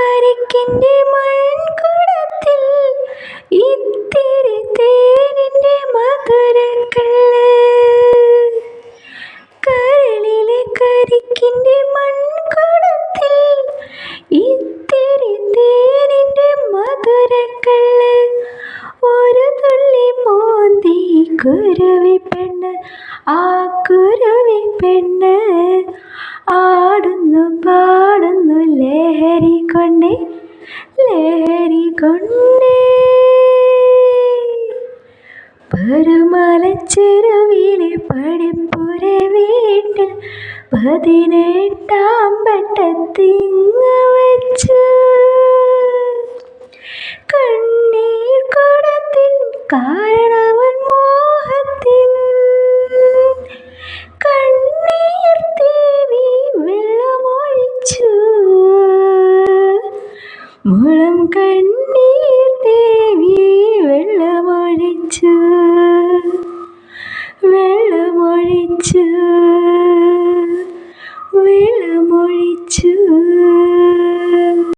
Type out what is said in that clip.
കരിക്കിന്റെ മൺകുടത്തിൽ ഇത്തിരി തേനിന്റെ മധുരക്കള്ള് കരളിലെ കരിക്കിന്റെ മൺകുടത്തിൽ ഇത്തിരി തേനിന്റെ മധുരക്കള്ള് ഒരു തുള്ളി മോന്തി കുരുവി പെണ്ണ് ആ കുരുവി പെണ്ണ് ആടുന്നു ലഹരി കൊണ്ട് ലഹരി കൊണ്ട് പടിപ്പുര വീട്ടിൽ പതിനെട്ടാം പട്ടത്തിങ്ങ വച്ചു. കണ്ണീർ കുടത്തിൻ കാരണവൻ മുളം കണ്ണീർ ദേവി വെള്ളമൊഴിച്ചു. വെള്ളമൊഴിച്ചു.